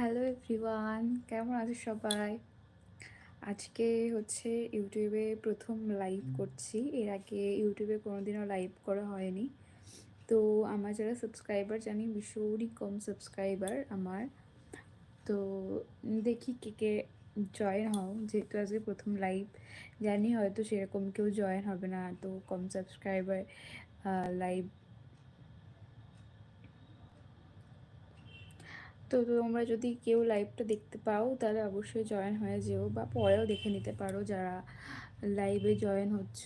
Hello everyone কেমন আছো সবাই? আজকে হচ্ছে ইউটিউবে প্রথম লাইভ করছি। এর আগে ইউটিউবে কোনোদিনও লাইভ করা হয়নি। তো আমার যারা সাবস্ক্রাইবার জানি ভীষণই কম সাবস্ক্রাইবার আমার। তো দেখি কে কে জয়েন হও। যেহেতু আজকে প্রথম লাইভ জানি হয়তো সেরকম কেউ জয়েন হবে না। তো কম সাবস্ক্রাইবার লাইভ তো তোমরা যদি কেউ লাইভটা দেখতে পাও, তাহলে অবশ্যই জয়েন হয়ে যেও বা পরেও দেখে নিতে পারো যারা লাইভে জয়েন হচ্ছ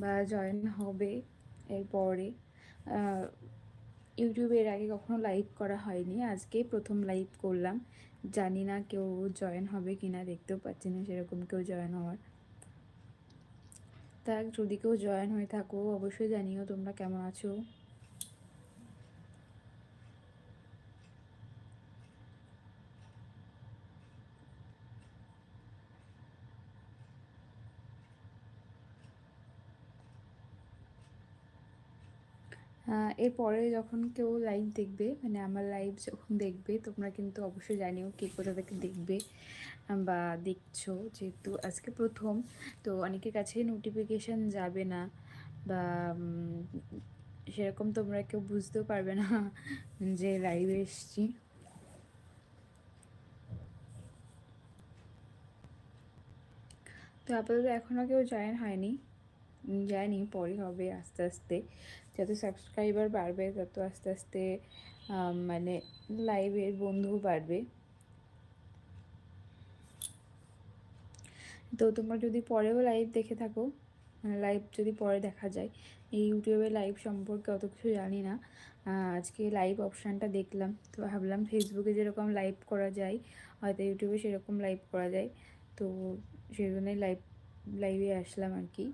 বা জয়েন হবে এরপরে ইউটিউবে এর আগে কখনো লাইভ করা হয়নি, আজকেই প্রথম লাইভ করলাম। জানি না কেউ জয়েন হবে কি না দেখতেও পাচ্ছি না সেরকম কেউ জয়েন হওয়ার। তা যদি কেউ জয়েন হয়ে থাকো, অবশ্যই জানিও তোমরা কেমন আছো। এরপরে যখন কেউ লাইভ দেখবে মানে আমার লাইভ যখন দেখবে, তোমরা কিন্তু অবশ্যই জানিও কে কোথা থেকে দেখবে বা দেখছ, যেহেতু আজকে প্রথম, তো অনেকের কাছে নোটিফিকেশান যাবে না বা সেরকম তোমরা কেউ বুঝতেও পারবে না যে লাইভে এসছি। তো আপাতত এখনও কেউ জয়েন হয়নি। জানি, পরে হবে আস্তে আস্তে। যত সাবস্ক্রাইবার বাড়বে, তত আস্তে আস্তে মানে লাইভের বন্ধুও বাড়বে। তো তোমরা যদি পরেও লাইভ দেখে থাকো মানে লাইভ যদি পরে দেখা যায়, এই ইউটিউবে লাইভ সম্পর্কে অত কিছু জানি না। আজকে লাইভ অপশানটা দেখলাম, তো ভাবলাম ফেসবুকে যেরকম লাইভ করা যায়, হয়তো ইউটিউবে সেরকম লাইভ করা যায়। তো সেই জন্যই লাইভ লাইভে আসলাম আর কি।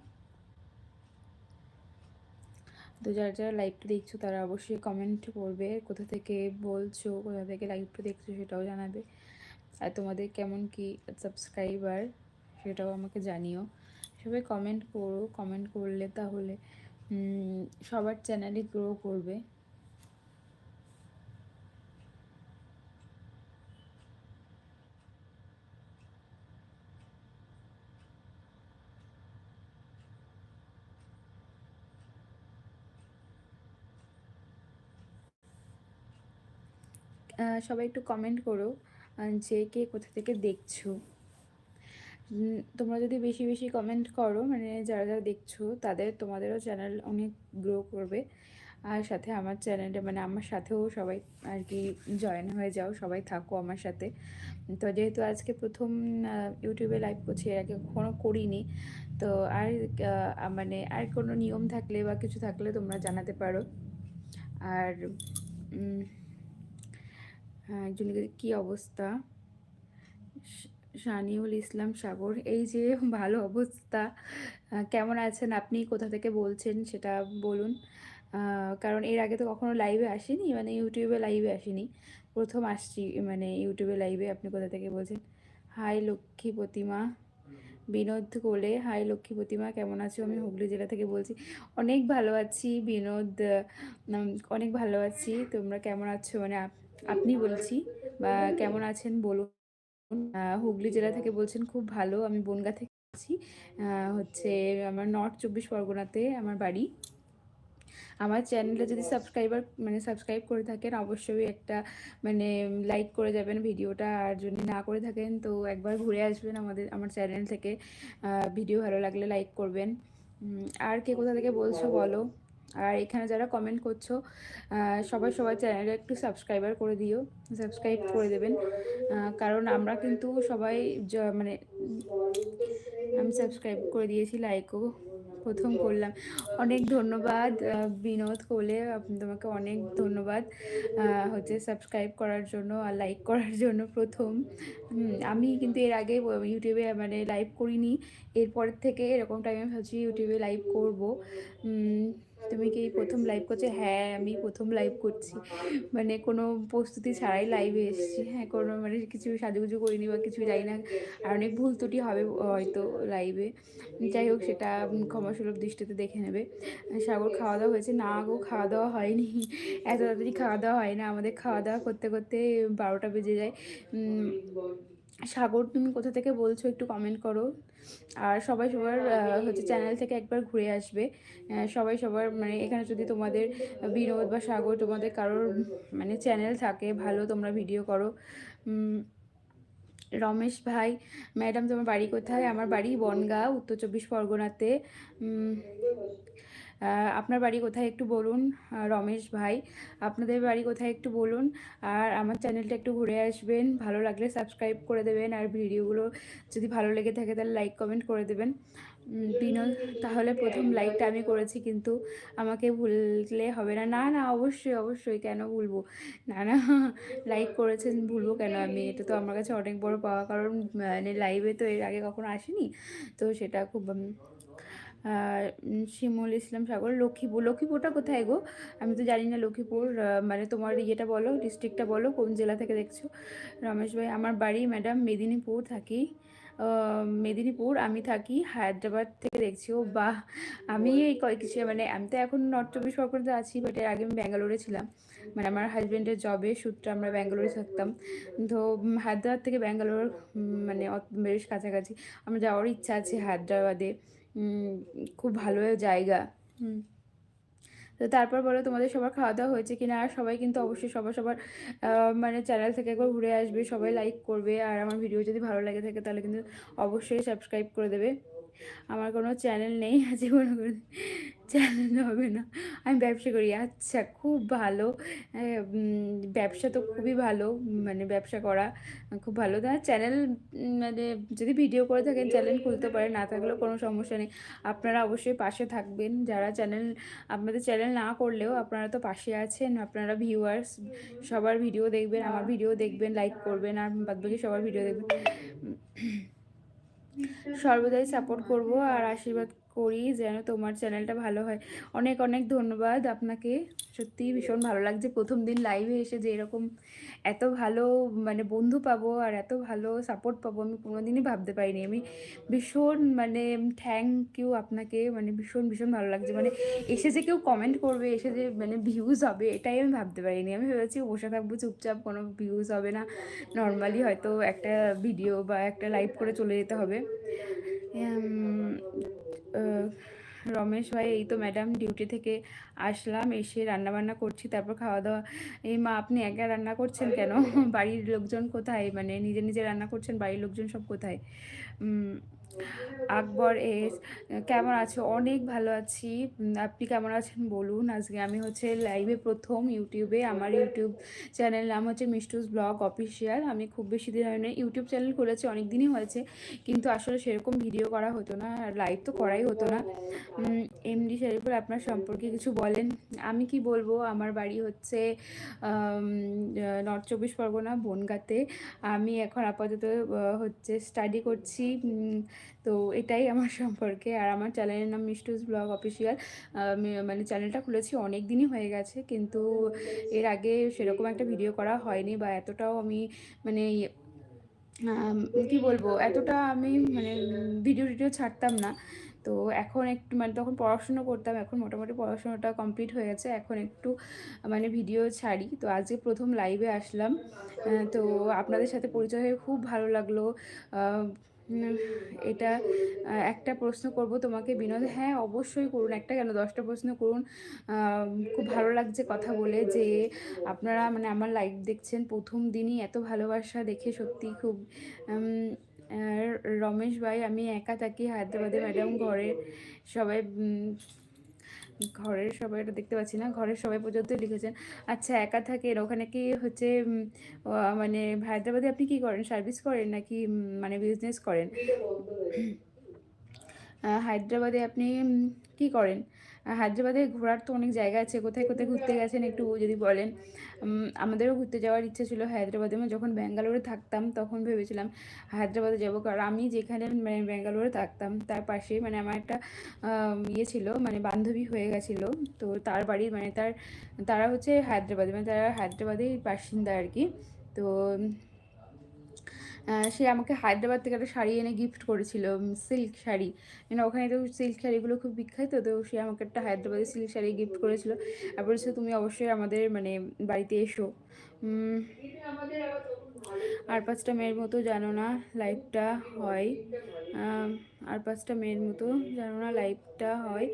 তো যারা যারা লাইভটা দেখছ, তারা অবশ্যই কমেন্ট করবে, কোথা থেকে বলছো, কোথা থেকে লাইভটা দেখছ সেটাও জানাবে। আর তোমাদের কেমন কি সাবস্ক্রাইবার সেটাও আমাকে জানিও। সবাই কমেন্ট করো কমেন্ট করলে তাহলে সবার চ্যানেলই গ্রো করবে। সবাই একটু কমেন্ট করো যে কে কোথা থেকে দেখছ। তোমরা যদি বেশি বেশি কমেন্ট করো মানে যারা যারা দেখছ, তাদের, তোমাদেরও চ্যানেল অনেক গ্রো করবে। আর সাথে আমার চ্যানেলে মানে আমার সাথেও সবাই আর কি জয়েন হয়ে যাও, সবাই থাকো আমার সাথে। তো যেহেতু আজকে প্রথম ইউটিউবে লাইভ করছি, এর আগে কখনো করিনি, তো আর মানে আর কোনো নিয়ম থাকলে বা কিছু থাকলে তোমরা জানাতে পারো। আর হ্যাঁ একজনের কী অবস্থা? শানিউল ইসলাম সাগর, এই যে ভালো অবস্থা। কেমন আছেন আপনি? কোথা থেকে বলছেন সেটা বলুন। কারণ এর আগে তো কখনো লাইভে আসিনি মানে ইউটিউবে লাইভে আসিনি। প্রথম আসছি মানে ইউটিউবে লাইভে আপনি কোথা থেকে বলছেন? হাই লক্ষ্মী প্রতিমা। বিনোদ কোলে হাই লক্ষ্মী প্রতিমা, কেমন আছো? আমি হুগলি জেলা থেকে বলছি। অনেক ভালো আছি, বিনোদ অনেক ভালো আছি। তোমরা কেমন আছো? মানে আপনি বলছি বা কেমন আছেন বলুন। হুগলি জেলা থেকে বলছেন খুব ভালো, আমি বনগা থেকে বলছি। হচ্ছে আমার নর্থ চব্বিশ পরগনাতে আমার বাড়ি। আমার চ্যানেলটা যদি সাবস্ক্রাইবার মানে সাবস্ক্রাইব করে থাকেন, অবশ্যই একটা মানে লাইক করে যাবেন ভিডিওটা। আর যদি না করে থাকেন, তো একবার ঘুরে আসবেন আমাদের, আমার চ্যানেল থেকে। ভিডিও ভালো লাগলে লাইক করবেন। আর কে কোথা থেকে বলছো বলো? আর এখানে যারা কমেন্ট করছ সবাই সবাই চ্যানেলে একটু সাবস্ক্রাইবার করে দিও সাবস্ক্রাইব করে দেবেন। কারণ আমরা কিন্তু সবাই মানে আমি সাবস্ক্রাইব করে দিয়েছি লাইকও প্রথম করলাম। অনেক ধন্যবাদ বিনোদ কোলে তোমাকে অনেক ধন্যবাদ হচ্ছে সাবস্ক্রাইব করার জন্য আর লাইক করার জন্য প্রথম। আমি কিন্তু এর আগে ইউটিউবে মানে লাইভ করিনি, এরপর থেকে এরকম টাইমে ভাবছি ইউটিউবে লাইভ করব। তুমি কি প্রথম লাইভ করছ? হ্যাঁ আমি প্রথম লাইভ করছি। মানে কোনো প্রস্তুতি ছাড়াই লাইভে এসেছি। হ্যাঁ কোনো মানে কিছু সাজুগুজু করিনি বা কিছু জানি না। আর অনেক ভুল ত্রুটি হবে হয়তো লাইভে যাই হোক, সেটা ক্ষমাসুলভ দৃষ্টিতে দেখে নেবে। সাগর খাওয়া দাওয়া হয়েছে? না গো খাওয়া দাওয়া হয়নি। এত তাড়াতাড়ি খাওয়া দাওয়া হয় না। আমাদের খাওয়া দাওয়া করতে করতে বারোটা বেজে যায়। সাগর, তুমি কোথা থেকে বলছো একটু কমেন্ট করো। আর সবাই সবার হচ্ছে চ্যানেল থেকে একবার ঘুরে আসবে। সবাই সবার মানে এখানে যদি তোমাদের বিনোদ বা সাগর তোমাদের কারোর মানে চ্যানেল থাকে, ভালো তোমরা ভিডিও করো। রমেশ ভাই ম্যাডাম তোমার বাড়ি কোথায়? আমার বাড়ি বনগাঁ, উত্তর চব্বিশ পরগনাতে। আপনার বাড়ি কোথায় একটু বলুন রমেশ ভাই। আপনাদের বাড়ি কোথায় একটু বলুন, আর আমার চ্যানেলটা একটু ঘুরে আসবেন। ভালো লাগলে সাবস্ক্রাইব করে দেবেন, আর ভিডিওগুলো যদি ভালো লেগে থাকে তাহলে লাইক, কমেন্ট করে দেবেন। বিনোদ, তাহলে প্রথম লাইকটা আমি করেছি কিন্তু আমাকে ভুললে হবে না। না না, অবশ্যই অবশ্যই, কেন ভুলবো? না না, লাইক করেছেন, ভুলবো কেন আমি? এটা তো আমার কাছে অনেক বড় পাওয়া। কারণ মানে লাইভে তো এর আগে কখনো আসেনি, তো সেটা খুব শিমুল, ইসলাম সাগর, লক্ষ্মীপুর। লক্ষ্মীপুরটা কোথায় গো? আমি তো জানি না লক্ষ্মীপুর মানে তোমার ইয়েটা বলো ডিস্ট্রিক্টটা বলো, কোন জেলা থেকে দেখছ? রমেশ ভাই, আমার বাড়ি ম্যাডাম মেদিনীপুর থাকি। মেদিনীপুর, আমি থাকি হায়দ্রাবাদ থেকে দেখছি। ও বাহ! আমি এই কিছু মানে আমি তো এখন নর্থ চব্বিশ পরগনাতে আছি বাট এর আগে আমি ব্যাঙ্গালোরে ছিলাম। মানে আমার হাজব্যান্ডের জবে সূত্রে আমরা ব্যাঙ্গালোরে থাকতাম। তো হায়দ্রাবাদ থেকে ব্যাঙ্গালোর মানে বেশ কাছাকাছি। আমার যাওয়ার ইচ্ছা আছে হায়দ্রাবাদে। খুব ভালো জায়গা। হুম। তো তারপর বলো তোমাদের সবার খাওয়া দাওয়া হয়েছে কিনা? আর সবাই কিন্তু অবশ্যই সবার সবার মানে চ্যানেল থেকে একবার ঘুরে আসবে সবাই লাইক করবে। আর আমার ভিডিও যদি ভালো লাগে থাকে তাহলে কিন্তু অবশ্যই সাবস্ক্রাইব করে দেবে। আমার কোনো চ্যানেল নেই আছে চ্যানেল হবে না। আমি ব্যবসা করি। আচ্ছা খুব ভালো। ব্যবসা তো খুবই ভালো। মানে ব্যবসা করা খুব ভালো। তার চ্যানেল মানে যদি ভিডিও করে থাকেন, চ্যানেল খুলতে পারে না থাকলেও কোনো সমস্যা নেই। আপনারা অবশ্যই পাশে থাকবেন। যারা চ্যানেল, আপনাদের চ্যানেল না করলেও আপনারা তো পাশে আছেন। আপনারা ভিউয়ার্স সবার ভিডিও দেখবেন, আমার ভিডিও দেখবেন লাইক করবেন, আর বাদবাকি সবার ভিডিও দেখবেন। সর্বদাই সাপোর্ট করব আর আশীর্বাদ করি যেন তোমার চ্যানেলটা ভালো হয়। অনেক অনেক ধন্যবাদ আপনাকে। সত্যিই ভীষণ ভালো লাগছে। প্রথম দিন লাইভে এসে যে এরকম এত ভালো মানে বন্ধু পাবো আর এত ভালো সাপোর্ট পাবো আমি কোনোদিনই ভাবতে পারিনি। আমি ভীষণ মানে থ্যাংক ইউ আপনাকে। মানে ভীষণ ভীষণ ভালো লাগছে। মানে এসে যে কেউ কমেন্ট করবে, এসে যে মানে ভিউজ হবে, এটাই আমি ভাবতে পারিনি। আমি ভেবেছি বসে থাকব চুপচাপ, কোনো ভিউজ হবে না। নর্মালি হয়তো একটা ভিডিও বা একটা লাইভ করে চলে যেতে হবে। রমেশ ভাই, এই তো ম্যাডাম ডিউটি থেকে আসলাম, এসে রান্না বান্না করছি, তারপর খাওয়া দাওয়া। এই মা, আপনি একা রান্না করছেন কেন? বাড়ির লোকজন কোথায়? মানে নিজে নিজে রান্না করছেন, বাড়ির লোকজন সব কোথায়? আকবর এস, কেমন আছো? অনেক ভালো আছি। আপনি কেমন আছেন বলুন? আজকে আমি হচ্ছে লাইভে প্রথম ইউটিউবে আমার ইউটিউব চ্যানেল নাম হচ্ছে মিষ্টুস ব্লগ অফিসিয়াল। আমি খুব বেশি দিন হয় না ইউটিউব চ্যানেল খুলেছি অনেক দিনই হয়েছে। কিন্তু আসলে সেরকম ভিডিও করা হতো না, আর লাইভ তো করাই হতো না। এমডি শরীফুল আপনার সম্পর্কে কিছু বলেন? আমি কি বলব? আমার বাড়ি হচ্ছে নর্থ চব্বিশ পরগনা, বনগাতে। আমি এখন আপাতত হচ্ছে স্টাডি করছি। তো এটাই আমার সম্পর্কে। আর আমার চ্যানেলের নাম মিষ্টুস ব্লগ অফিসিয়াল মানে চ্যানেলটা খুলেছি অনেক দিনই হয়ে গেছে, কিন্তু এর আগে সেরকম একটা ভিডিও করা হয়নি বা এতটাও আমি মানে কি বলব, এতটা আমি মানে ভিডিও টিডিও ছাড়তাম না। তো এখন একটু মানে তখন পড়াশুনো করতাম, এখন মোটামুটি পড়াশোনাটা কমপ্লিট হয়ে গেছে, এখন একটু মানে ভিডিও ছাড়ি। তো আজকে প্রথম লাইভে আসলাম। তো আপনাদের সাথে পরিচয় হয়ে খুব ভালো লাগল। এটা একটা প্রশ্ন করব তোমাকে, বিনোদ। হ্যাঁ অবশ্যই করুন। একটা কেন? দশটা প্রশ্ন করুন। খুব ভালো লাগছে কথা বলে যে আপনারা মানে আমার লাইভ দেখছেন প্রথম দিনই এত ভালোবাসা দেখে সত্যি খুব রমেশ ভাই, আমি একা থাকি হায়দ্রাবাদে ম্যাডাম ঘরে সবাই ঘরের সবাই এটা দেখতে পাচ্ছি না। ঘরের সবাই পর্যন্ত লিখেছেন আচ্ছা একা থাকেন? ওখানে কি হচ্ছে মানে হায়দ্রাবাদে আপনি কি করেন? সার্ভিস করেন নাকি মানে বিজনেস করেন? হায়দ্রাবাদে আপনি কি করেন? হায়দ্রাবাদে ঘোরার তো অনেক জায়গা আছে, কোথায় কোথায় ঘুরতে গেছেন একটু যদি বলেন? আমাদেরও ঘুরতে যাওয়ার ইচ্ছে ছিল হায়দ্রাবাদে। আমি যখন ব্যাঙ্গালোরে থাকতাম তখন ভেবেছিলাম হায়দ্রাবাদে যাব, কারণ আমি যেখানে মানে ব্যাঙ্গালোরে থাকতাম তার পাশে মানে আমার একটা ইয়ে ছিল মানে বান্ধবী হয়ে গেছিল। তো তার বাড়ি মানে তার, তারা হচ্ছে হায়দ্রাবাদে মানে তারা হায়দ্রাবাদের বাসিন্দা আর কি। তো সে আমাকে হায়দ্রাবাদ থেকে একটা শাড়ি এনে গিফট করেছিল সিল্ক শাড়ি। মানে ওখানে তো সিল্ক শাড়িগুলো খুব বিখ্যাত, তো সে আমাকে একটা হায়দ্রাবাদের সিল্ক শাড়ি গিফট করেছিল। আর বলেছে তুমি অবশ্যই আমাদের মানে বাড়িতে এসো। আর পাঁচটা মেয়ের মতো জানো না লাইফটা হয়। আর পাঁচটা মেয়ের মতো জানো না লাইভটা হয়।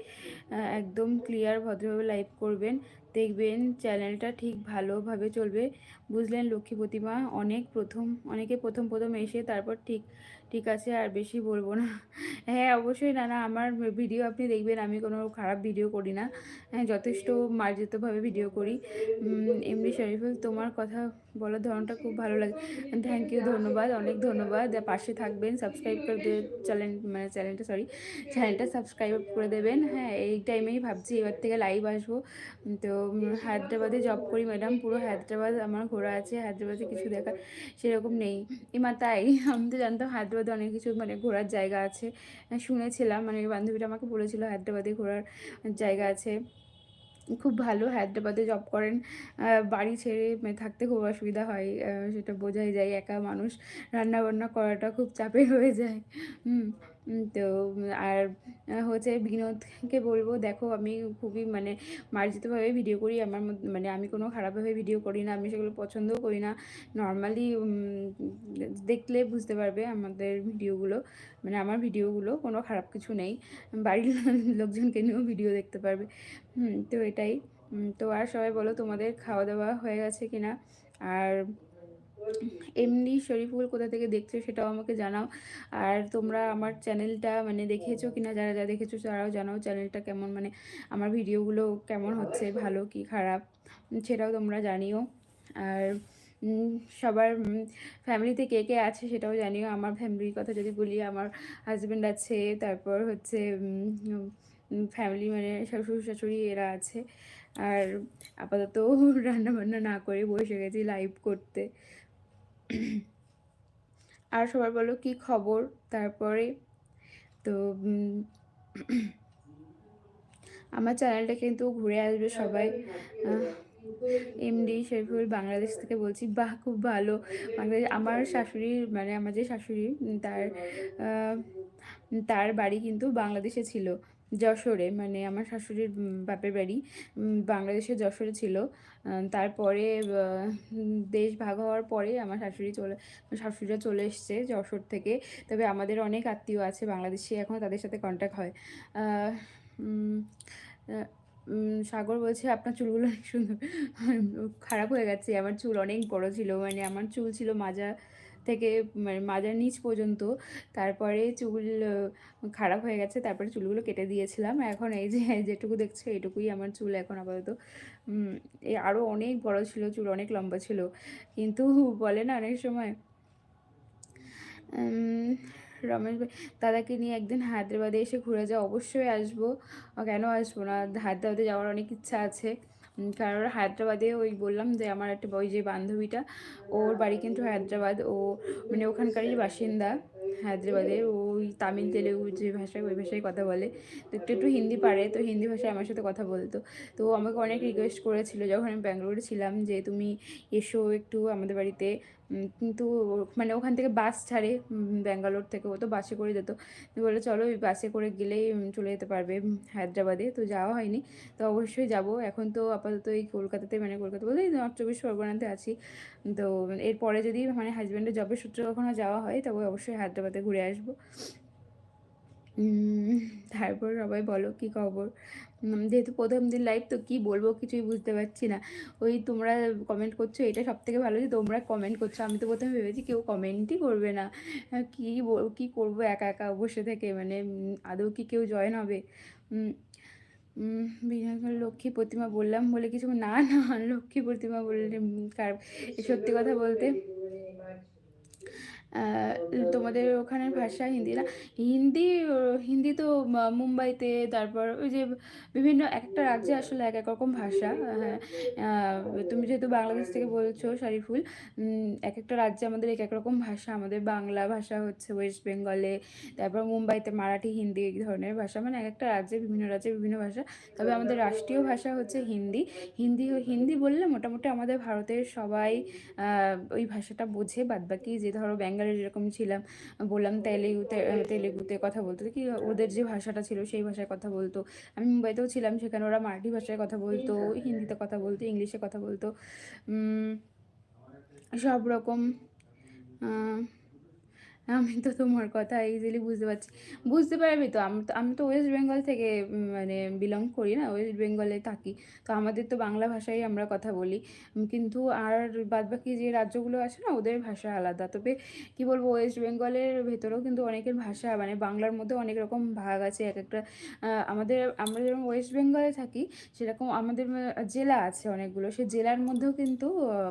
একদম ক্লিয়ার ভদ্রভাবে লাইভ করবেন। দেখবেন চ্যানেলটা ঠিক ভালোভাবে চলবে। বুঝলেন লক্ষ্মী প্রতিমা, অনেক প্রথম, অনেকে প্রথম প্রথম এসে তারপর ঠিক ঠিক আছে, আর বেশি বলব না। হ্যাঁ অবশ্যই না না আমার ভিডিও আপনি দেখবেন, আমি কোনো খারাপ ভিডিও করি না। হ্যাঁ যথেষ্ট মার্জিতভাবে ভিডিও করি। এমনি শরীফুল, তোমার কথা বলার ধরনটা খুব ভালো লাগে। থ্যাংক ইউ ধন্যবাদ, অনেক ধন্যবাদ। পাশে থাকবেন সাবস্ক্রাইব করে চ্যানেল মানে চ্যানেলটা সরি চ্যানেলটা সাবস্ক্রাইব করে দেবেন। হ্যাঁ এই টাইমেই ভাবছি এবার থেকে লাইভ আসব। তো হায়দ্রাবাদে জব করি ম্যাডাম পুরো হায়দ্রাবাদ আমার ঘোরা আছে, হায়দ্রাবাদে কিছু দেখা সেরকম নেই। এমা তাই? আমি তো জানতাম হায়দ্রাবাদে অনেক কিছু মানে ঘোরার জায়গা আছে। শুনেছিলাম মানে বান্ধবীটা আমাকে বলেছিল হায়দ্রাবাদে ঘোরার জায়গা আছে। খুব ভালো, হায়দ্রাবাদে জব করেন। বাড়ি ছেড়ে থাকতে খুব অসুবিধা হয়। সেটা বোঝাই যায়, একা মানুষ রান্না বান্না করাটা খুব চাপে হয়ে যায়। হুম। তো আর হচ্ছে বিনোদকে বলব, দেখো আমি খুবই মানে মার্জিতভাবে ভিডিও করি, আমার মানে আমি কোনো খারাপভাবে ভিডিও করি না, আমি সেগুলো পছন্দও করি না। নর্মালি দেখলে বুঝতে পারবে আমাদের ভিডিওগুলো মানে আমার ভিডিওগুলো কোনো খারাপ কিছু নেই। বাড়ির লোকজনকে নিয়েও ভিডিও দেখতে পারবে। তো এটাই। তো আর সবাই বলো তোমাদের খাওয়া দাওয়া হয়ে গেছে কিনা? আর এমনি শরীফুল কোথা থেকে দেখছ সেটাও আমাকে জানাও। আর তোমরা আমার চ্যানেলটা মানে দেখেছ কিনা, যারা যারা দেখেছ তারাও জানাও চ্যানেলটা কেমন মানে আমার ভিডিওগুলো কেমন হচ্ছে, ভালো কি খারাপ, সেটাও তোমরা জানিও। আর সবার ফ্যামিলিতে কে কে আছে সেটাও জানিও। আমার ফ্যামিলির কথা যদি বলি, আমার হাজব্যান্ড আছে, তারপর হচ্ছে ফ্যামিলি মানে শ্বশুর শাশুড়ি এরা আছে। আর আপাতত রান্না বান্না না করে বসে গেছি লাইভ করতে। আর সবার বলো কি খবর? তারপরে তো আমার চ্যানেলটা কিন্তু ঘুরে আসবে সবাই। এমডি শেফুল বাংলাদেশ থেকে বলছি, বাহ, খুব ভালো। বাংলাদেশ, আমার শাশুড়ি মানে আমার যে শাশুড়ি তার তার বাড়ি কিন্তু বাংলাদেশে ছিল। যশোরে মানে আমার শাশুড়ির বাপের বাড়ি বাংলাদেশের যশোরে ছিল। তারপরে দেশ ভাগ হওয়ার পরে আমার শাশুড়ি চলে, শাশুড়িরা চলে এসছে যশোর থেকে। তবে আমাদের অনেক আত্মীয় আছে বাংলাদেশে এখনও তাদের সাথে কন্ট্যাক্ট হয়। সাগর বলছে, আপনার চুলগুলো অনেক সুন্দর। খারাপ হয়ে গেছে, আমার চুল অনেক বড় ছিল মানে আমার চুল ছিল মাজা থেকে মানে মাজার নিচ পর্যন্ত। তারপরে চুল খারাপ হয়ে গেছে, তারপরে চুলগুলো কেটে দিয়েছিলাম। এখন এই যে, যেটুকু দেখছ এটুকুই আমার চুল এখন আপাতত। এ আরও অনেক বড় ছিল, চুল অনেক লম্বা ছিল। কিন্তু বলে না অনেক সময় রমেশ ভাই, দাদাকে নিয়ে একদিন হায়দ্রাবাদে এসে ঘুরে যাও, অবশ্যই আসব। কেন আসব না? হায়দ্রাবাদে যাওয়ার অনেক ইচ্ছা আছে। কারণ হায়দ্রাবাদে ওই বললাম যে আমার একটা ওই যে বান্ধবীটা, ওর বাড়ি কিন্তু হায়দ্রাবাদ। ও মানে ওখানকারই বাসিন্দা হায়দ্রাবাদে। ওই তামিল, তেলেগু যে ভাষায় ওই ভাষায় কথা বলে। তো একটু একটু হিন্দি পারে, তো হিন্দি ভাষায় আমার সাথে কথা বলতো। তো আমাকে অনেক রিকোয়েস্ট করেছিল যখন আমি ব্যাঙ্গালোরে ছিলাম যে, তুমি এসো একটু আমাদের বাড়িতে। কিন্তু মানে ওখান থেকে বাস ছাড়ে ব্যাঙ্গালোর থেকে, ও তো বাসে করে যেত। বলে চলো ওই বাসে করে গেলেই চলে যেতে পারবে হায়দ্রাবাদে। তো যাওয়া হয়নি। তো অবশ্যই যাব। এখন তো আপাতত এই কলকাতাতে মানে কলকাতা বলতে নর্থ চব্বিশ পরগনাতে আছি। তো এরপরে যদি মানে হাজব্যান্ডের জবের সূত্রে কখনো যাওয়া হয়, তবে অবশ্যই হায়দ্রাবাদে ঘুরে আসব। তারপর সবাই বলো, কী খবর? যেহেতু প্রথম দিন লাইভ তো কী বলব কিছুই বুঝতে পারছি না। ওই তোমরা কমেন্ট করছ, এটা সব থেকে ভালো যে তোমরা কমেন্ট করছ। আমি তো প্রথমে ভেবেছি কেউ কমেন্টই করবে না। কী কী করব একা একা বসে থেকে? মানে আদৌ কি কেউ জয়েন হবে? লক্ষ্মী প্রতিমা বললাম বলে কিছু না না লক্ষ্মী প্রতিমা বললে সত্যি কথা বলতে তোমাদের ওখানের ভাষা হিন্দি না? হিন্দি হিন্দি তো মুম্বাইতে, তারপর ওই যে বিভিন্ন একটা রাজ্যে আসলে এক এক রকম ভাষা হ্যাঁ। তুমি যেহেতু বাংলাদেশ থেকে বলছো, শারিফুল এক একটা রাজ্যে আমাদের এক এক রকম ভাষা। আমাদের বাংলা ভাষা হচ্ছে ওয়েস্ট বেঙ্গলে, তারপর মুম্বাইতে মারাঠি, হিন্দি এই ধরনের ভাষা। মানে এক একটা রাজ্যে, বিভিন্ন রাজ্যে বিভিন্ন ভাষা। তবে আমাদের রাষ্ট্রীয় ভাষা হচ্ছে হিন্দি। হিন্দি হিন্দি বললে মোটামুটি আমাদের ভারতের সবাই ওই ভাষাটা বোঝে। বাদবাকি যে ধরো বেঙ্গলের যেরকম ছিলাম, বললাম তেলেগুতে তেলেগুতে কথা বলতো। কি ওদের যে ভাষাটা ছিল সেই ভাষায় কথা বলতো। আমি মুম্বাইতেও ছিলাম সেখানে, ওরা মারাঠি ভাষায় কথা বলতো, হিন্দিতে কথা বলতো, ইংলিশে কথা বলতো। সব রকম আমি তো তোমার কথা ইজিলি বুঝতে পারছি। বুঝতে পারবি তো, আমি তো আমি তো ওয়েস্ট বেঙ্গল থেকে মানে বিলং করি না ওয়েস্ট বেঙ্গলে থাকি। তো আমাদের তো বাংলা ভাষায় আমরা কথা বলি। কিন্তু আর বাদবাকি যে রাজ্যগুলো আছে না, ওদের ভাষা আলাদা। তবে কি বলব ওয়েস্ট বেঙ্গলের ভেতরেও কিন্তু অনেকের ভাষা মানে বাংলার মধ্যে অনেক রকম ভাগ আছে, এক একটা আমাদের, আমরা যেরকম ওয়েস্ট বেঙ্গলে থাকি, সেরকম আমাদের জেলা আছে অনেকগুলো। সেই জেলার মধ্যেও কিন্তু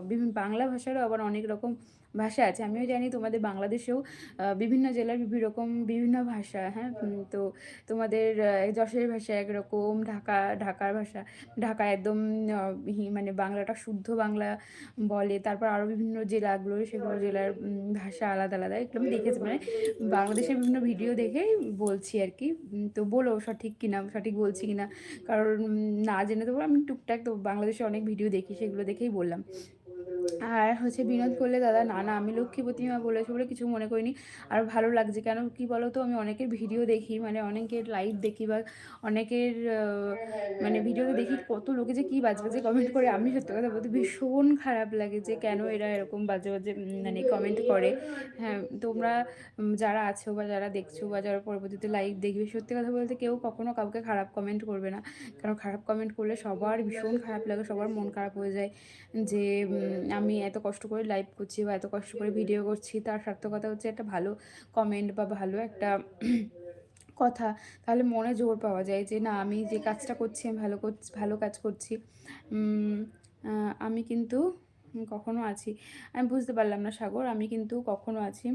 বিভিন্ন বাংলা ভাষারও আবার অনেক রকম ভাষা আছে। আমিও জানি তোমাদের বাংলাদেশেও বিভিন্ন জেলার বিভিন্ন রকম বিভিন্ন ভাষা হ্যাঁ? তো তোমাদের যশোরের ভাষা একরকম ঢাকা ঢাকার ভাষা ঢাকা একদম মানে বাংলাটা শুদ্ধ বাংলা বলে। তারপর আরও বিভিন্ন জেলাগুলো সেগুলো জেলার ভাষা আলাদা আলাদা আমি দেখেছি মানে বাংলাদেশের বিভিন্ন ভিডিও দেখেই বলছি আর কি। তো বলো সঠিক কিনা সঠিক বলছি কিনা? কারণ না জেনে তো আমি টুকটাক তো বাংলাদেশে অনেক ভিডিও দেখি সেগুলো দেখেই বললাম। আর হচ্ছে বিনোদ করলে দাদা, না না, আমি লক্ষ্মী প্রতিমা বলেছি বলে কিছু মনে করিনি। আর ভালো লাগছে কেন? কি বলো তো আমি অনেকের ভিডিও দেখি মানে অনেকের লাইভ দেখি বা অনেকের মানে ভিডিওতে দেখি কত লোকে যে কী বাজে বাজে কমেন্ট করে। আমি সত্যি কথা বলতে ভীষণ খারাপ লাগে যে কেন এরা এরকম বাজে বাজে মানে কমেন্ট করে। হ্যাঁ তোমরা যারা আছো বা যারা দেখছ বা যারা পরবর্তীতে লাইভ দেখবে, সত্যি কথা বলতে কেউ কখনো কাউকে খারাপ কমেন্ট করবে না। কারণ খারাপ কমেন্ট করলে সবার ভীষণ খারাপ লাগে, সবার মন খারাপ হয়ে যায় যে আমি এত কষ্ট করে লাইভ করছি বা এত কষ্ট করে ভিডিও করছি, তার সার্থকতা হচ্ছে একটা ভালো কমেন্ট বা ভালো একটা কথা। তাহলে মনে জোর পাওয়া যায় যে, না, আমি যে কাজটা করছি, আমি ভালো করছি ভালো কাজ করছি। আমি কিন্তু কখনো আছি। আমি বুঝতে পারলাম না, সাগর। আমি কিন্তু কখনো আছি।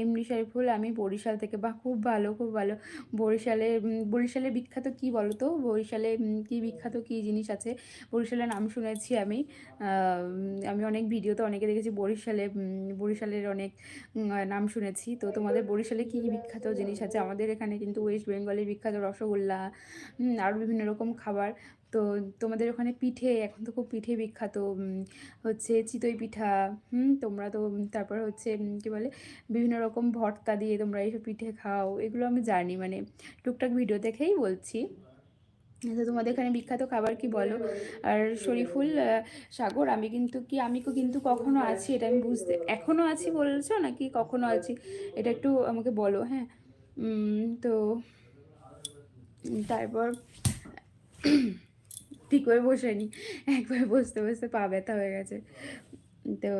এমনি শরীফুল আমি বরিশাল থেকে, বাহ, খুব ভালো খুব ভালো। বরিশালে বরিশালে বিখ্যাত কি বলো তো বরিশালে কি বিখ্যাত কি জিনিস আছে? বরিশালের নাম শুনেছি আমি। আমি অনেক ভিডিওতে অনেকে দেখেছি বরিশালে বরিশালের অনেক নাম শুনেছি। তো তোমাদের বরিশালে কী কী বিখ্যাত জিনিস আছে? আমাদের এখানে কিন্তু ওয়েস্ট বেঙ্গলের বিখ্যাত রসগোল্লা আরও বিভিন্ন রকম খাবার। তো তোমাদের ওখানে পিঠে, এখন তো খুব পিঠে বিখ্যাত হচ্ছে চিতই পিঠা, হুম, তোমরা তো তারপর হচ্ছে কী বলে, বিভিন্ন রকম ভর্তা দিয়ে তোমরা এইসব পিঠে খাও, এগুলো আমি জানি মানে টুকটাক ভিডিও দেখেই বলছি। তো তোমাদের এখানে বিখ্যাত খাবার কি বলো? আর শরীফুল সাগর, আমি কিন্তু কি, আমি কিন্তু কখনো আছি, এটা আমি বুঝতে, এখনও আছি বলছো নাকি কখনো আছি? এটা একটু আমাকে বলো হ্যাঁ। তো তারপর ঠিক করে বসে নি, একবার বসতে বসতে পা ব্যথা হয়ে গেছে। তো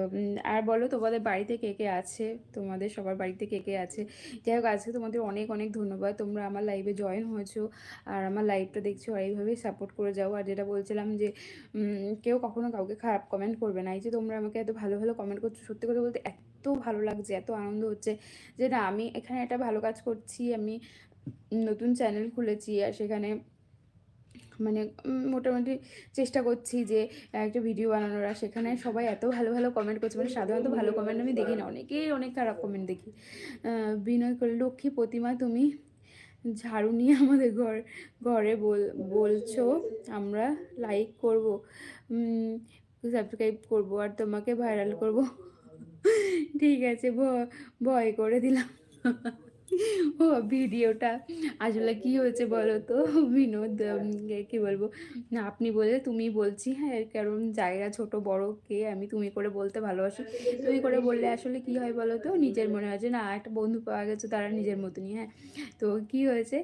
আর বলো তোমাদের বাড়িতে কে কে আছে? তোমাদের সবার বাড়িতে কে কে আছে? যাই হোক, আজকে তোমাদের অনেক অনেক ধন্যবাদ। তোমরা আমার লাইভে জয়েন হয়েছো আর আমার লাইভটা দেখছ আর এইভাবেই সাপোর্ট করে যাও। আর যেটা বলছিলাম যে কেউ কখনো কাউকে খারাপ কমেন্ট করবে না। এই যে তোমরা আমাকে এত ভালো ভালো কমেন্ট করছ, সত্যি কথা বলতে এত ভালো লাগছে, এত আনন্দ হচ্ছে যে না, আমি এখানে একটা ভালো কাজ করছি, আমি নতুন চ্যানেল খুলেছি আর সেখানে মানে মোটামুটি চেষ্টা করছি যে, একটা ভিডিও বানানোর। আর সেখানে সবাই এত ভালো ভালো কমেন্ট করছে। মানে সাধারণত ভালো কমেন্ট আমি দেখি না। অনেকেই অনেক খারাপ কমেন্ট দেখি। বিনয় করে লক্ষ্মী প্রতিমা, তুমি ঝাড়ু নিয়ে আমাদের ঘর, ঘরে বল, বলছো, আমরা লাইক করব। সাবস্ক্রাইব করব আর তোমাকে ভাইরাল করব। ঠিক আছে ভয় করে দিলাম। ও ভিডিওটা। আসলে কি হয়েছে বলো তো? বিনোদ কি বলব? আপনি বলে তুমি বলছি হ্যাঁ কারণ জায়গা ছোট, বড়, কে, আমি তুমি করে বলতে ভালোবাসি। তুমি করে বললে আসলে কি হয় বলো তো? নিজের মনে হয় যে, না, একটা বন্ধু পাওয়া গেছে তারা নিজের মতনই হ্যাঁ। তো কি হয়েছে?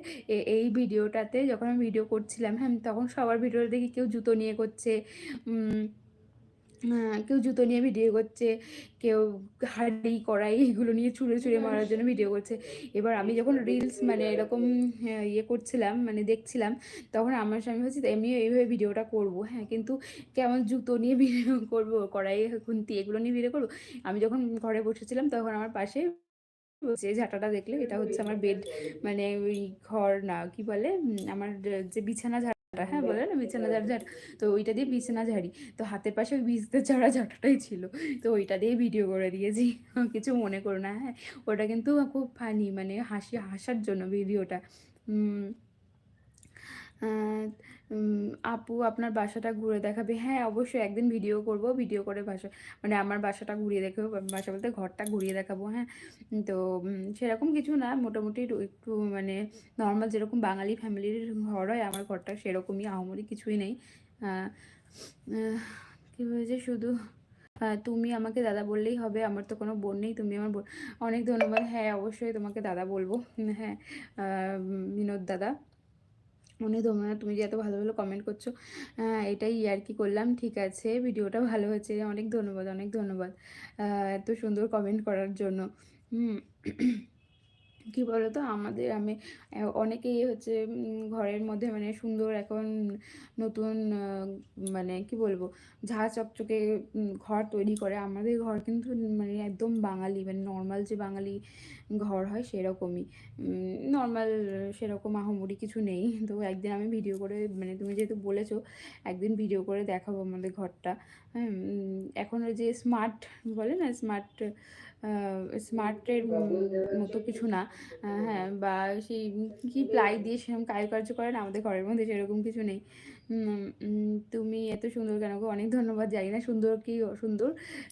এই ভিডিওটাতে যখন আমি ভিডিও করছিলাম হ্যাঁ তখন সবার ভিডিও দেখি কেউ জুতো নিয়ে করছে কেউ জুতো নিয়ে ভিডিও করছে, কেউ হাঁড়ি, কড়াই এগুলো নিয়ে ছুঁড়ে, ছুঁড়ে মারার জন্য ভিডিও করছে। এবার আমি যখন রিলস মানে এরকম হ্যাঁ, ইয়ে করছিলাম মানে দেখছিলাম, তখন আমার স্বামী বলছে এমনি এইভাবে ভিডিওটা করব। হ্যাঁ, কিন্তু কেমন জুতো নিয়ে ভিডিও করব, কড়াই, খুন্তি এগুলো নিয়ে ভিডিও করব। আমি যখন ঘরে বসেছিলাম তখন আমার পাশে যে ঝাঁটাটা দেখলে এটা হচ্ছে আমার বেড মানে ওই ঘর না কি বলে আমার যে বিছানা ঝাঁটা হ্যাঁ বলে না, বিছানা ঝাড় ঝাড় তো ওইটা দিয়ে বিছানা ঝাড়ি। তো হাতের পাশে ওই বিছতে ঝাড়া ঝাঁটাটাই ছিল। তো ওইটা দিয়ে ভিডিও করে দিয়েছি। কিছু মনে করো না হ্যাঁ। ওটা কিন্তু খুব ফানি মানে হাসি, হাসার জন্য ভিডিওটা আপু আপনার বাসাটা ঘুরে দেখাবে। হ্যাঁ অবশ্যই একদিন ভিডিও করব ভিডিও করে বাসা মানে আমার বাসাটা ঘুরিয়ে দেখাবো বাসা বলতে ঘরটা ঘুরিয়ে দেখাবো হ্যাঁ। তো সেরকম কিছু না, মোটামুটি একটু মানে নর্মাল যেরকম বাঙালি ফ্যামিলির ঘর হয়, আমার ঘরটা সেরকমই, আহমরি কিছুই নেই। কী হয়েছে শুধু? তুমি আমাকে দাদা বললেই হবে, আমার তো কোনো বোন নেই, তুমি আমার অনেক ধন্যবাদ। হ্যাঁ অবশ্যই তোমাকে দাদা বলব হ্যাঁ বিনোদ দাদা। মনে তোমরা, তুমি যে এত ভালো ভালো কমেন্ট করছ হ্যাঁ এটাই আর কি করলাম। ঠিক আছে, ভিডিওটা ভালো হয়েছে। অনেক ধন্যবাদ অনেক ধন্যবাদ এত সুন্দর কমেন্ট করার জন্য। হুম কী বলো তো আমাদের, আমি অনেকেই হচ্ছে ঘরের মধ্যে মানে সুন্দর এখন নতুন মানে কি বলব? ঝাঁ চকচকে ঘর তৈরি করে। আমাদের ঘর কিন্তু মানে একদম বাঙালি মানে নর্মাল যে বাঙালি ঘর হয় সেরকমই। নর্মাল সেরকম আহমরি কিছু নেই। তো একদিন আমি ভিডিও করে মানে তুমি যেহেতু বলেছ, একদিন ভিডিও করে দেখাবো আমাদের ঘরটা। হ্যাঁ এখন যে স্মার্ট বলে না? স্মার্ট স্মার্টের মতো কিছু না। হ্যাঁ বা সেই কি প্লাই দিয়ে সেরকম কারুকার্য করে না আমাদের ঘরের মধ্যে সেরকম কিছু নেই। তুমি এত সুন্দর কেন গো? অনেক ধন্যবাদ। জানি না সুন্দর কি সুন্দর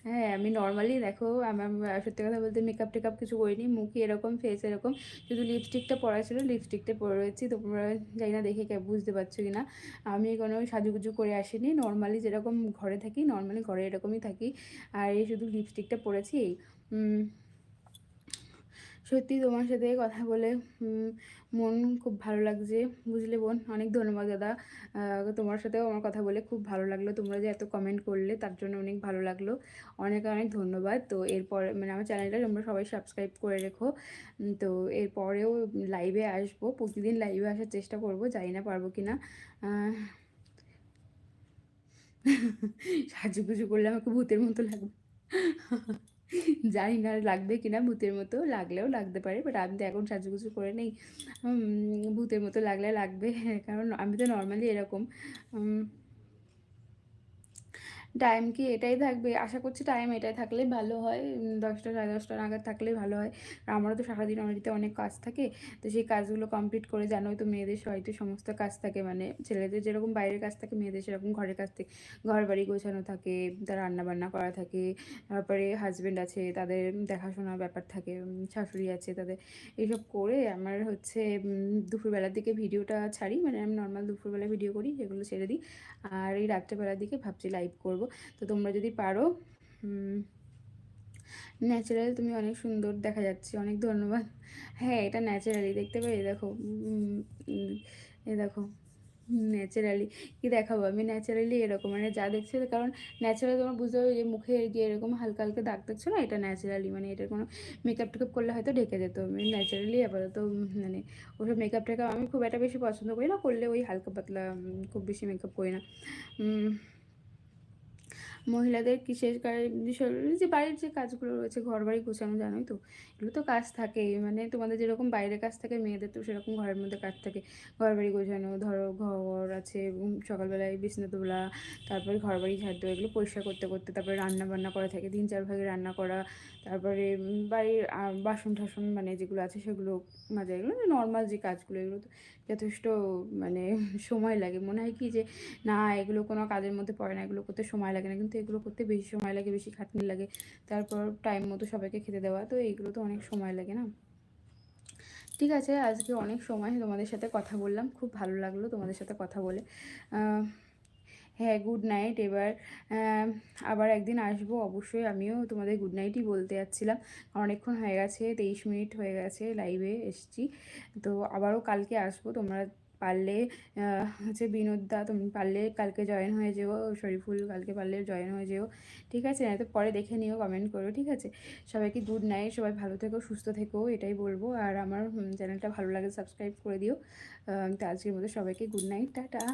হ্যাঁ আমি নর্মালি দেখো আমার সত্যি কথা বলতে মেকআপ টেকআপ কিছু করিনি। মুখে এরকম ফেস এরকম। শুধু লিপস্টিকটা পরা ছিল লিপস্টিকটা পরে রয়েছি। তোমরা জানি না দেখে বুঝতে পারছ কি না। আমি কোনো সাজুগুজু করে আসিনি। নর্মালি যেরকম ঘরে থাকি নর্মালি ঘরে এরকমই থাকি। আর এই শুধু লিপস্টিকটা পরেছি, এই সত্যি তোমার সাথে কথা বলে মন খুব ভালো লাগছে। বুঝলে বোন? অনেক ধন্যবাদ দাদা। তোমার সাথেও আমার কথা বলে খুব ভালো লাগল। তোমরা যে এত কমেন্ট করলে, তার জন্য অনেক ভালো লাগল। অনেক অনেক ধন্যবাদ। তো এরপর মানে আমার চ্যানেলটা তোমরা সবাই সাবস্ক্রাইব করে রেখো। তো এরপরেও লাইভে আসব। প্রতিদিন লাইভে আসার চেষ্টা করব। জানি না পারব কি না সাহায্য সাজুগুজু করলে আমাকে ভূতের মতো লাগবে। জানি না লাগবে কিনা, ভূতের মতো লাগলেও লাগতে পারে বাট আমি তো এখন সাজুগুজু করে নেই। ভূতের মতো লাগলে লাগবে, কারণ আমি তো নর্মালি এরকম টাইম কি এটাই থাকবে? আশা করছি টাইম এটাই থাকলে ভালো হয়। দশটা, সাড়ে দশটা নাগাদ থাকলে ভালো হয়। আর আমারও তো সারাদিন অনেকতে অনেক কাজ থাকে। তো সেই কাজগুলো কমপ্লিট করে জানোই তো মেয়েদের হয়তো সমস্ত কাজ থাকে। মানে ছেলেদের যেরকম বাইরের কাজ থাকে, মেয়েদের সেরকম ঘরের কাজ থেকে। ঘর বাড়ি গোছানো থাকে, তার রান্নাবান্না করা থাকে। তারপরে হাজব্যান্ড আছে, তাদের দেখাশোনার ব্যাপার থাকে শাশুড়ি আছে তাদের। এইসব করে আমার হচ্ছে দুপুরবেলার দিকে ভিডিওটা ছাড়ি। মানে আমি নর্মাল দুপুরবেলা ভিডিও করি, সেগুলো ছেড়ে দিই। আর এই রাত্রেবেলার দিকে ভাবছি লাইভ করব। তো তোমরা যদি পারো ন্যাচারাল তুমি অনেক সুন্দর দেখা যাচ্ছে, অনেক ধন্যবাদ। হ্যাঁ এটা ন্যাচারালি, দেখতে পাই দেখো এ দেখো, ন্যাচারালি, কি দেখাবো আমি? ন্যাচারালি এরকম মানে যা দেখছি, কারণ ন্যাচারালি তোমার বুঝতে হবে যে মুখে যে এরকম হালকা হালকা দাগ দেখছ না, এটা ন্যাচারালি মানে এটার কোনো মেকআপ টেকআপ করলে হয়তো ঢেকে যেত। আমি ন্যাচারালি আপাতত মানে ওসব মেকআপ টেকআপ আমি খুব একটা বেশি পছন্দ করি না, করলে ওই হালকা পাতলা খুব বেশি মেকআপ করি না। মহিলাদের কিসের বিষয় যে বাড়ির যে কাজগুলো রয়েছে ঘর বাড়ি গোছানো, জানোই তো। এগুলো তো কাজ থাকে। মানে তোমাদের যেরকম বাইরে কাজ থাকে, মেয়েদের তো সেরকম ঘরের মধ্যে কাজ থাকে। ঘর বাড়ি গোছানো, ধরো ঘর আছে সকালবেলায় বিছনা তোলা, তারপরে ঘর বাড়ি ঝাড় দেওয়া, এগুলো পরিষ্কার করতে করতে তারপরে রান্না বান্না করা থাকে। তিন চার ভাগে রান্না করা, তারপরে বাড়ির বাসন টাসন মানে যেগুলো আছে সেগুলো মাজা, এগুলো নর্মাল যে কাজগুলো, এগুলো তো যথেষ্ট মানে সময় লাগে। মনে হয় কি যে, না, এগুলো কোনো কাজের মধ্যে পড়ে না, এগুলো করতে সময় লাগে না। কিন্তু এগুলো করতে বেশি সময় লাগে, বেশি খাটনি লাগে। তারপর টাইম মতো সবাইকে খেতে দেওয়া, তো এইগুলো তো অনেক সময় লাগে না? ঠিক আছে, আজকে অনেক সময় তোমাদের সাথে কথা বললাম, খুব ভালো লাগল তোমাদের সাথে কথা বলে। হ্যাঁ গুড নাইট এবার আবার একদিন আসব, অবশ্যই আমিও তোমাদের গুড নাইটই বলতে যাচ্ছিলাম। অনেকক্ষণ হয়ে গেছে, তেইশ মিনিট হয়ে গেছে লাইভে এসছি, তো আবারও কালকে আসব, তোমরা পারলে হচ্ছে বিনোদদা তুমি পারলে কালকে জয়েন হয়ে যেও, শরীফুল কালকে পারলে জয়েন হয়ে যেও, ঠিক আছে? না তো পরে দেখে নিও কমেন্ট করো, ঠিক আছে? সবাইকে গুড নাইট সবাই ভালো থেকো, সুস্থ থেকো, এটাই বলব। আর আমার চ্যানেলটা ভালো লাগে সাবস্ক্রাইব করে দিও। তো আজকের মতো সবাইকে গুড নাইট টাটা।